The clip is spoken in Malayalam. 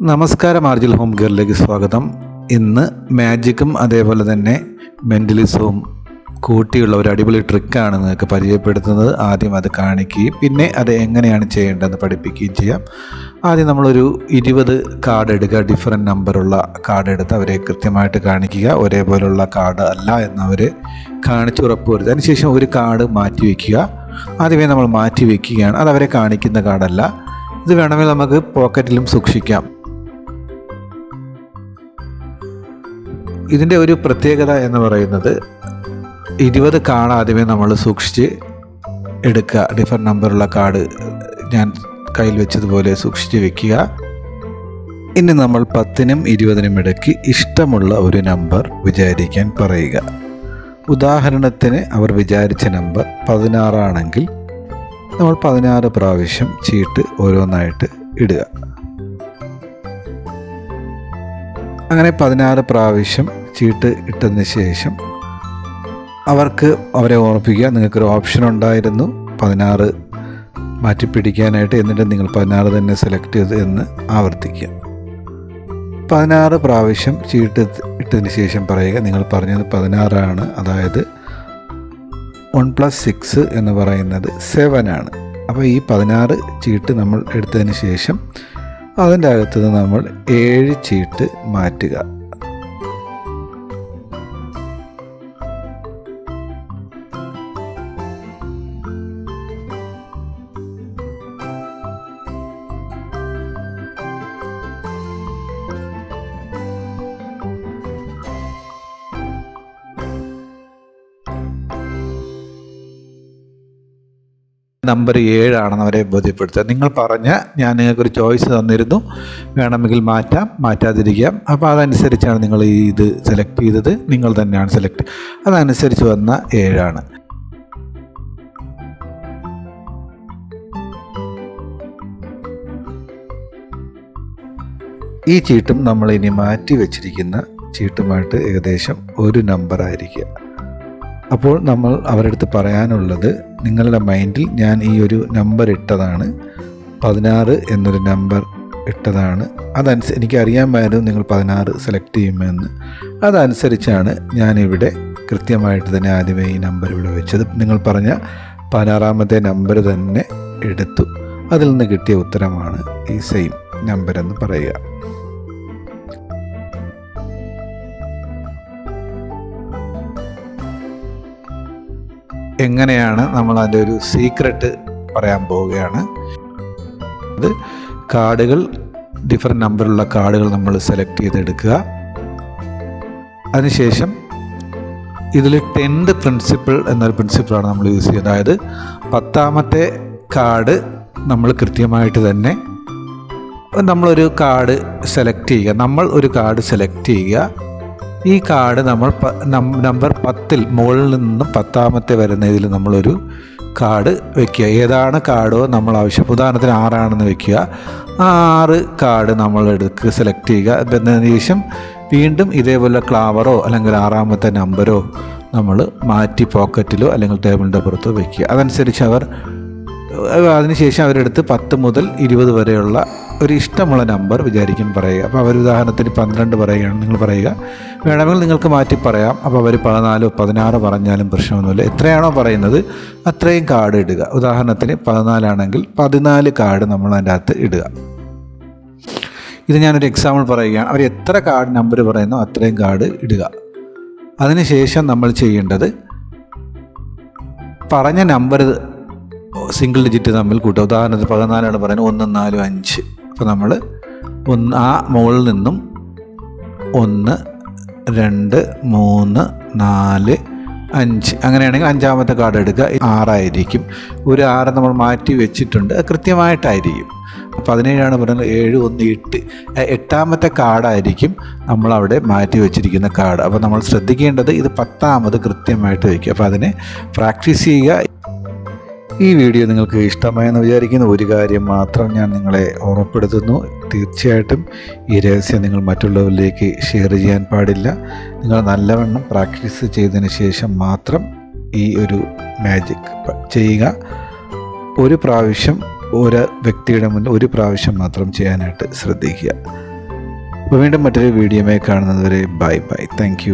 നമസ്കാരം ആർജിൽ ഹോം ഗെയറിലേക്ക് സ്വാഗതം. ഇന്ന് മാജിക്കും അതേപോലെ തന്നെ മെന്റലിസവും കൂട്ടിയുള്ള ഒരു അടിപൊളി ട്രിക്കാണ് നിങ്ങൾക്ക് പരിചയപ്പെടുത്തുന്നത്. ആദ്യം അത് കാണിക്കുകയും പിന്നെ അത് എങ്ങനെയാണ് ചെയ്യേണ്ടതെന്ന് പഠിപ്പിക്കുകയും ചെയ്യാം. ആദ്യം നമ്മളൊരു ഇരുപത് കാർഡ് എടുക്കുക. ഡിഫറെന്റ് നമ്പറുള്ള കാർഡ് എടുത്ത് അവരെ കൃത്യമായിട്ട് കാണിക്കുക. ഒരേപോലുള്ള കാർഡ് അല്ല എന്നവർ കാണിച്ച് ഉറപ്പ് വരുത്തുക അതിനുശേഷം ഒരു കാർഡ് മാറ്റി വയ്ക്കുക ആദ്യമേ നമ്മൾ മാറ്റി വയ്ക്കുകയാണ് അത് അവരെ കാണിക്കുന്ന കാർഡല്ല. ഇത് വേണമെങ്കിൽ നമുക്ക് പോക്കറ്റിലും സൂക്ഷിക്കാം. ഇതിന്റെ ഒരു പ്രത്യേകത എന്ന് പറയുന്നത് ഇരുപത് കാർഡ് ആദ്യമേ നമ്മൾ സൂക്ഷിച്ച് എടുക്കുക. ഡിഫറെന്റ് നമ്പറുള്ള കാർഡ് ഞാൻ കയ്യിൽ വെച്ചതുപോലെ സൂക്ഷിച്ച് വെക്കുക. ഇനി നമ്മൾ പത്തിനും ഇരുപതിനും ഇടയ്ക്ക് ഇഷ്ടമുള്ള ഒരു നമ്പർ വിചാരിക്കാൻ പറയുക. ഉദാഹരണത്തിന് അവർ വിചാരിച്ച നമ്പർ പതിനാറാണെങ്കിൽ നമ്മൾ പതിനാറ് പ്രാവശ്യം ചീട്ട് ഓരോന്നായിട്ട് ഇടുക. അങ്ങനെ പതിനാറ് പ്രാവശ്യം ചീട്ട് ഇട്ടതിന് ശേഷം അവർക്ക് അവരെ ഓർമ്മിപ്പിക്കുക. നിങ്ങൾക്കൊരു ഓപ്ഷൻ ഉണ്ടായിരുന്നു. പതിനാറ് മാറ്റിപ്പിടിക്കാനായിട്ട് എന്നിട്ട് നിങ്ങൾ പതിനാറ് തന്നെ സെലക്ട് ചെയ്ത് എന്ന് ആവർത്തിക്കുക. പതിനാറ് പ്രാവശ്യം ചീട്ട് ഇട്ടതിന് ശേഷം പറയുക. നിങ്ങൾ പറഞ്ഞത് പതിനാറാണ്. അതായത് വൺ പ്ലസ് സിക്സ് എന്ന് പറയുന്നത് സെവനാണ് അപ്പോൾ ഈ പതിനാറ് ചീട്ട് നമ്മൾ എടുത്തതിന് ശേഷം അതിന്റെ അകത്തുനിന്ന് നമ്മൾ ഏഴ് ചീട്ട് മാറ്റുക. നമ്പർ ഏഴാണെന്ന് അവരെ ബോധ്യപ്പെടുത്തുക. നിങ്ങൾ പറഞ്ഞ് ഞാൻ നിങ്ങൾക്ക് ഒരു ചോയ്സ് തന്നിരുന്നു. വേണമെങ്കിൽ മാറ്റാം മാറ്റാതിരിക്കാം. അപ്പോൾ അതനുസരിച്ചാണ് നിങ്ങൾ ഈ ഇത് സെലക്ട് ചെയ്തത്. നിങ്ങൾ തന്നെയാണ് സെലക്ട് അതനുസരിച്ച് വന്ന ഏഴാണ്. ഈ ചീട്ടും നമ്മൾ ഇനി മാറ്റി വെച്ചിരിക്കുന്ന ചീട്ടുമായിട്ട് ഏകദേശം ഒരു നമ്പർ ആയിരിക്കുക. അപ്പോൾ നമ്മൾ അവരുടെ അടുത്ത് പറയാനുള്ളത് നിങ്ങളുടെ മൈൻഡിൽ ഞാൻ ഈ ഒരു നമ്പർ ഇട്ടതാണ്. പതിനാറ് എന്നൊരു നമ്പർ ഇട്ടതാണ്. അതനുസരിച്ച് എനിക്കറിയാമായിരുന്നു നിങ്ങൾ പതിനാറ് സെലക്ട് ചെയ്യുമെന്ന്. അതനുസരിച്ചാണ് ഞാനിവിടെ കൃത്യമായിട്ട് തന്നെ ആദ്യമേ ഈ നമ്പർ ഇവിടെ വെച്ചത്. നിങ്ങൾ പറഞ്ഞ പതിനാറാമത്തെ നമ്പർ തന്നെ എടുത്തു. അതിൽ നിന്ന് കിട്ടിയ ഉത്തരമാണ് ഈ സെയിം നമ്പർ എന്ന് പറയുക. എങ്ങനെയാണ് നമ്മൾ അതിന്റെ ഒരു സീക്രട്ട് പറയാൻ പോവുകയാണ്? അത് കാർഡുകൾ ഡിഫറെന്റ് നമ്പറുള്ള കാർഡുകൾ നമ്മൾ സെലക്ട് ചെയ്തെടുക്കുക. അതിനുശേഷം ഇതിൽ ടെൻത്ത് പ്രിൻസിപ്പിൾ എന്നൊരു പ്രിൻസിപ്പിളാണ് നമ്മൾ യൂസ് ചെയ്യുന്നത് അതായത് പത്താമത്തെ കാർഡ് നമ്മൾ കൃത്യമായിട്ട് തന്നെ നമ്മളൊരു കാർഡ് സെലക്ട് ചെയ്യുക. നമ്മൾ ഒരു കാർഡ് സെലക്ട് ചെയ്യുക. ഈ കാർഡ് നമ്മൾ നമ്പർ പത്തിൽ മുകളിൽ നിന്നും പത്താമത്തെ വരുന്ന ഇതിൽ നമ്മളൊരു കാർഡ് വെക്കുക. ഏതാണ് കാർഡോ നമ്മൾ ആവശ്യം ഉദാഹരണത്തിന് ആറാണെന്ന് വെക്കുക. ആ ആറ് കാർഡ് നമ്മൾ എടുക്കുക സെലക്ട് ചെയ്യുക. എന്നതിന് ശേഷം വീണ്ടും ഇതേപോലെ ക്ലാവറോ അല്ലെങ്കിൽ ആറാമത്തെ നമ്പരോ നമ്മൾ മാറ്റി പോക്കറ്റിലോ അല്ലെങ്കിൽ ടേബിളിന്റെ പുറത്തോ വെക്കുക. അതനുസരിച്ച് അവർ അതിനുശേഷം അവരെടുത്ത് പത്ത് മുതൽ ഇരുപത് വരെയുള്ള ഒരു ഇഷ്ടമുള്ള നമ്പർ വിചാരിക്കും പറയുക. അപ്പോൾ അവർ ഉദാഹരണത്തിന് പന്ത്രണ്ട് പറയുകയാണ് നിങ്ങൾ പറയുക. വേണമെങ്കിൽ നിങ്ങൾക്ക് മാറ്റി പറയാം. അപ്പോൾ അവർ പതിനാലോ പതിനാറോ പറഞ്ഞാലും പ്രശ്നമൊന്നുമില്ല. എത്രയാണോ പറയുന്നത് അത്രയും കാർഡ് ഇടുക. ഉദാഹരണത്തിന് പതിനാലാണെങ്കിൽ പതിനാല് കാർഡ് നമ്മൾ അതിന്റെ അകത്ത് ഇടുക. ഇത് ഞാനൊരു എക്സാമ്പിൾ പറയുകയാണ്. അവർ എത്ര കാർഡ് നമ്പർ പറയുന്നോ അത്രയും കാർഡ് ഇടുക. അതിനുശേഷം നമ്മൾ ചെയ്യേണ്ടത് പറഞ്ഞ നമ്പർ സിംഗിൾ ഡിജിറ്റ് തമ്മിൽ കൂട്ടുക. ഉദാഹരണത്തിന് പതിനാലാണ് പറയുന്നത് ഒന്ന് നാലും അഞ്ച്. അപ്പോൾ നമ്മൾ ഒന്ന് ആ മുകളിൽ നിന്നും ഒന്ന് രണ്ട് മൂന്ന് നാല് അഞ്ച്. അങ്ങനെയാണെങ്കിൽ അഞ്ചാമത്തെ കാർഡ് എടുക്കുക. ആറായിരിക്കും. ഒരു ആറ് നമ്മൾ മാറ്റി വെച്ചിട്ടുണ്ട്. കൃത്യമായിട്ടായിരിക്കും. പതിനേഴാണ് പറയുന്നത് ഏഴ് ഒന്ന് എട്ട്. എട്ടാമത്തെ കാർഡായിരിക്കും നമ്മളവിടെ മാറ്റി വെച്ചിരിക്കുന്ന കാർഡ് അപ്പോൾ നമ്മൾ ശ്രദ്ധിക്കേണ്ടത് ഇത് പത്താമത് കൃത്യമായിട്ട് വയ്ക്കുക അപ്പോൾ അതിനെ പ്രാക്ടീസ് ചെയ്യുക. ഈ വീഡിയോ നിങ്ങൾക്ക് ഇഷ്ടമായെന്ന് വിചാരിക്കുന്ന. ഒരു കാര്യം മാത്രം ഞാൻ നിങ്ങളെ ഓർമ്മപ്പെടുത്തുന്നു. തീർച്ചയായിട്ടും ഈ രഹസ്യം നിങ്ങൾ മറ്റുള്ളവരിലേക്ക് ഷെയർ ചെയ്യാൻ പാടില്ല. നിങ്ങൾ നല്ലവണ്ണം പ്രാക്ടീസ് ചെയ്തതിന് ശേഷം മാത്രം ഈ ഒരു മാജിക് ചെയ്യുക. ഒരു പ്രാവശ്യം ഒരു വ്യക്തിയുടെ മുന്നിൽ ഒരു പ്രാവശ്യം മാത്രം ചെയ്യാനായിട്ട് ശ്രദ്ധിക്കുക. അപ്പോൾ വീണ്ടും മറ്റൊരു വീഡിയോമായി കാണുന്നതുവരെ ബൈ ബൈ താങ്ക്